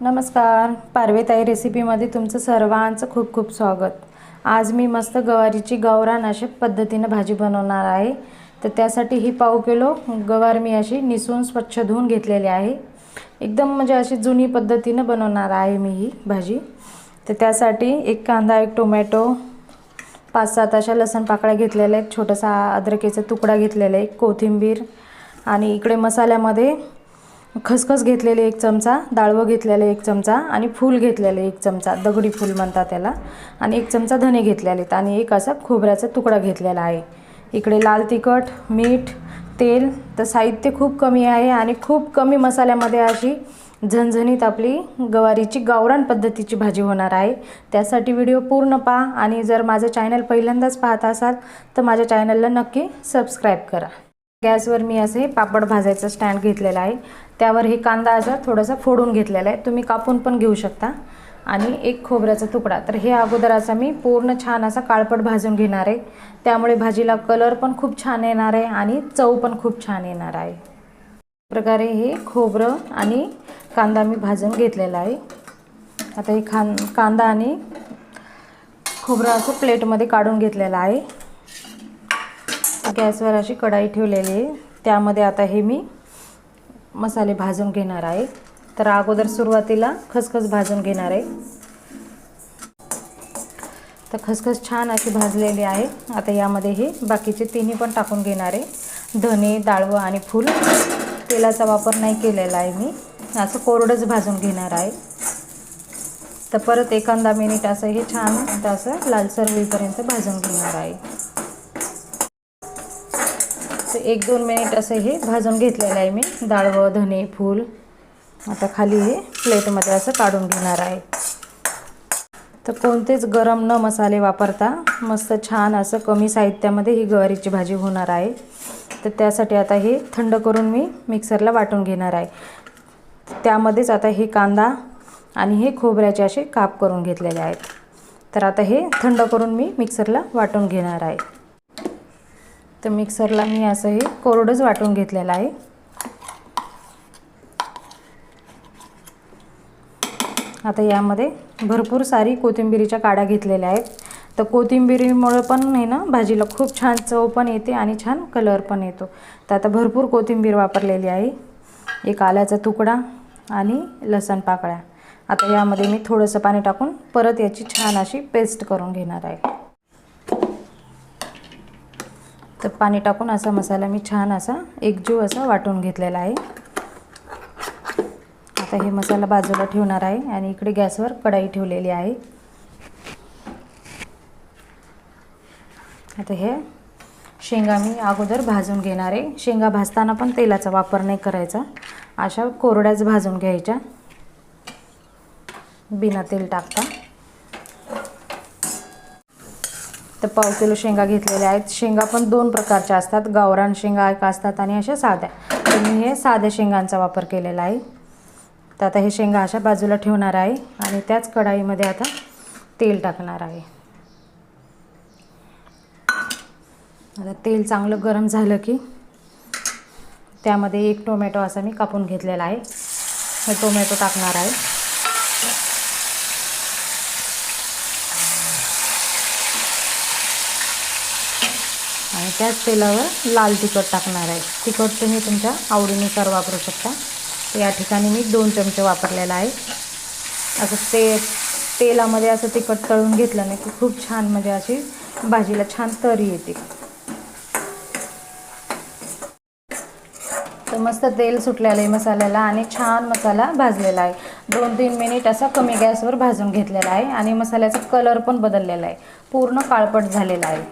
नमस्कार पारवेताई रेसिपीमध्ये तुमचं सर्वांचं खूप खूप स्वागत. आज मी मस्त गवारीची गावरान अशा पद्धतीनं भाजी बनवणार आहे. तर त्यासाठी ही पाव किलो गवार मी अशी निसून स्वच्छ धुवून घेतलेली आहे. एकदम म्हणजे अशी जुनी पद्धतीनं बनवणार आहे मी ही भाजी. तर त्यासाठी एक कांदा एक टोमॅटो पाच सात अशा लसण पाकळ्या घेतलेल्या आहेत. छोटासा अद्रकेचा तुकडा घेतलेला आहे. कोथिंबीर आणि इकडे मसाल्यामध्ये खसखस घेतलेले एक चमचा डाळवं घेतलेले एक चमचा आणि फूल घेतलेले एक चमचा दगडी फूल म्हणतात त्याला. आणि एक चमचा धने घेतलेले आहेत आणि एक असा खोबऱ्याचा तुकडा घेतलेला आहे. इकडे लाल तिखट मीठ तेल तर साहित्य खूप कमी आहे आणि खूप कमी मसाल्यामध्ये अशी झणझणीत आपली गवारीची गावरान पद्धतीची भाजी होणार आहे. त्यासाठी व्हिडिओ पूर्ण पहा आणि जर माझं चॅनल पहिल्यांदाच पाहत असाल तर माझ्या चॅनलला नक्की सबस्क्राईब करा. गॅसवर मी असे पापड भाजायचं स्टँड घेतलेलं आहे. त्यावर हे कांदा असा थोडासा फोडून घेतलेला आहे. तुम्ही कापून पण घेऊ शकता. आणि एक खोबऱ्याचा तुकडा. तर हे अगोदर असा मी पूर्ण छान असा काळपट भाजून घेणार आहे. त्यामुळे भाजीला कलर पण खूप छान येणार आहे आणि चव पण खूप छान येणार आहे. प्रकारे हे खोबरं आणि कांदा मी भाजून घेतलेला आहे. आता हे खान कांदा आणि खोबरं असं प्लेटमध्ये काढून घेतलेलं आहे. गॅसवर अशी कढाई ठेवलेली आहे. त्यामध्ये आता हे मी मसाले भाजून घेणार आहे. तर अगोदर सुरुवातीला खसखस भाजून घेणार आहे. तर खसखस छान अशी भाजलेली आहे. आता यामध्ये हे बाकीचे तिन्ही पण टाकून घेणार आहे. धने डाळवं आणि फूल. तेलाचा वापर नाही केलेला आहे मी. असं कोरडंच भाजून घेणार आहे. तर परत एखादा मिनिट असं हे छान असं लालसर होईपर्यंत भाजून घेणार आहे. असं एक दोन मिनिट असं हे भाजून घेतलेलं आहे मी. डाळवं धने फूल. आता खाली हे प्लेटमध्ये असं काढून घेणार आहे. तर कोणतेच गरम न मसाले वापरता मस्त छान असं कमी साहित्यामध्ये ही गवारीची भाजी होणार आहे. तर त्यासाठी आता हे थंड करून मी मिक्सरला वाटून घेणार आहे. त्यामध्येच आता हे कांदा आणि हे खोबऱ्याचे असे काप करून घेतलेले आहेत. तर आता हे थंड करून मी मिक्सरला वाटून घेणार आहे. तर मिक्सरला मी असं हे कोरडंच वाटून घेतलेलं आहे. आता यामध्ये भरपूर सारी कोथिंबिरीच्या काड्या घेतलेल्या आहेत. तर कोथिंबिरीमुळं पण आहे ना भाजीला खूप छान चव पण येते आणि छान कलर पण येतो. तर आता भरपूर कोथिंबीर वापरलेली आहे. एक आल्याचा तुकडा आणि लसण पाकळ्या. आता यामध्ये मी थोडंसं पाणी टाकून परत याची छान अशी पेस्ट करून घेणार आहे. तर पाणी टाकून असा मसाला मी छान असा एकजीव असा वाटून घेतलेला आहे. आता हे मसाला बाजूला ठेवणार आहे आणि इकडे गॅसवर कढाई ठेवलेली आहे. आता हे शेंगा मी अगोदर भाजून घेणार आहे. शेंगा भाजताना पण तेलाचा वापर नाही करायचा. अशा कोरड्याच भाजून घ्यायच्या. बिना तेल टाकता. तर पाव किलो शेंगा घेतलेल्या आहेत. शेंगा पण दोन प्रकारच्या असतात. गावरान शेंगा एक असतात आणि अशा साध्या. तर मी हे साध्या शेंगांचा वापर केलेला आहे. तर आता हे शेंगा अशा बाजूला ठेवणार आहे आणि त्याच कढाईमध्ये आता तेल टाकणार आहे. आता तेल चांगलं गरम झालं की त्यामध्ये एक टोमॅटो असा मी कापून घेतलेला आहे. हे टोमॅटो टाकणार आहे आणि त्याच तेलावर लाल तिखट टाकणार आहे. तिखट तुम्ही तुमच्या आवडीनुसार वापरू शकता. या ठिकाणी मी दोन चमचे वापरलेला आहे. असं ते तेलामध्ये असं तिखट तळून घेतलं नाही की खूप छान म्हणजे अशी भाजीला छान तरी येते. तर मस्त तेल सुटलेलं आहे मसाल्याला आणि छान मसाला भाजलेला आहे. दोन तीन मिनिट असा कमी गॅसवर भाजून घेतलेला आहे आणि मसाल्याचा कलर पण बदललेला आहे. पूर्ण काळपट झालेला आहे.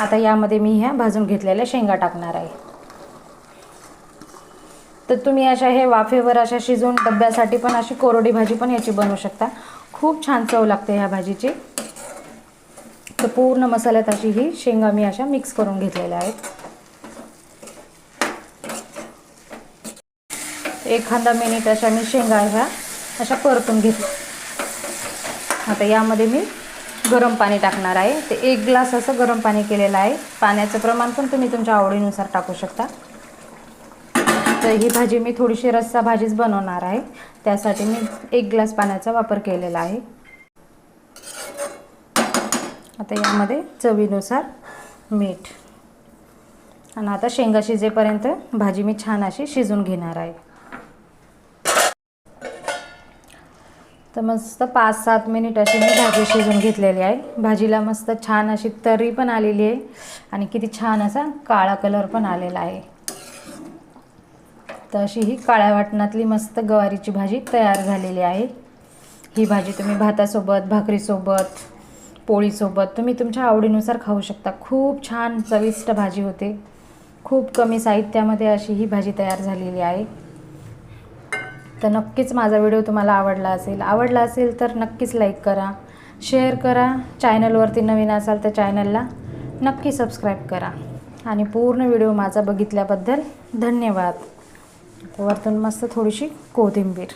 आता यामध्ये मी ह्या भाजून घेतलेल्या शेंगा टाकणार आहे. तर तुम्ही अशा हे वाफेवर अशा शिजवून डब्यासाठी पण अशी कोरडी भाजी पण याची बनवू शकता. खूप छान चव लागते ह्या भाजीची. तर पूर्ण मसाल्यात अशी ही शेंगा मी अशा मिक्स करून घेतलेल्या आहेत. एखादा मिनिट अशा मी शेंगा ह्या अशा परतून घेतल्या. आता यामध्ये मी गरम पाणी टाकणार आहे. ते एक ग्लास असं गरम पाणी केलेलं आहे. पाण्याचं प्रमाण पण तुम्ही तुमच्या आवडीनुसार टाकू शकता. तर ही भाजी मी थोडीशी रस्सा भाजीच बनवणार आहे. त्यासाठी मी एक ग्लास पाण्याचा वापर केलेला आहे. आता यामध्ये चवीनुसार मीठ. आणि आता शेंगा शिजेपर्यंत भाजी मी छान अशी शिजून घेणार आहे. तर मस्त पाच सात मिनिट अशी मी भाजी शिजून घेतलेली आहे. भाजीला मस्त छान अशी तरी पण आलेली आहे. आणि किती छान असा काळा कलर पण आलेला आहे. तर अशी ही काळ्या वाटणातली मस्त गवारीची भाजी तयार झालेली आहे. ही भाजी तुम्ही भातासोबत भाकरीसोबत पोळीसोबत तुम्ही तुमच्या आवडीनुसार खाऊ शकता. खूप छान चविष्ट भाजी होते. खूप कमी साहित्यामध्ये अशी ही भाजी तयार झालेली आहे. तर नक्कीच माझा व्हिडिओ तुम्हाला आवडला असेल. आवडला असेल तर नक्कीच लाईक करा. शेअर करा. चॅनलवरती नवीन असाल तर चॅनलला नक्की सबस्क्राईब करा. आणि पूर्ण व्हिडिओ माझा बघितल्याबद्दल धन्यवाद. वरतून मस्त थोडीशी कोथिंबीर.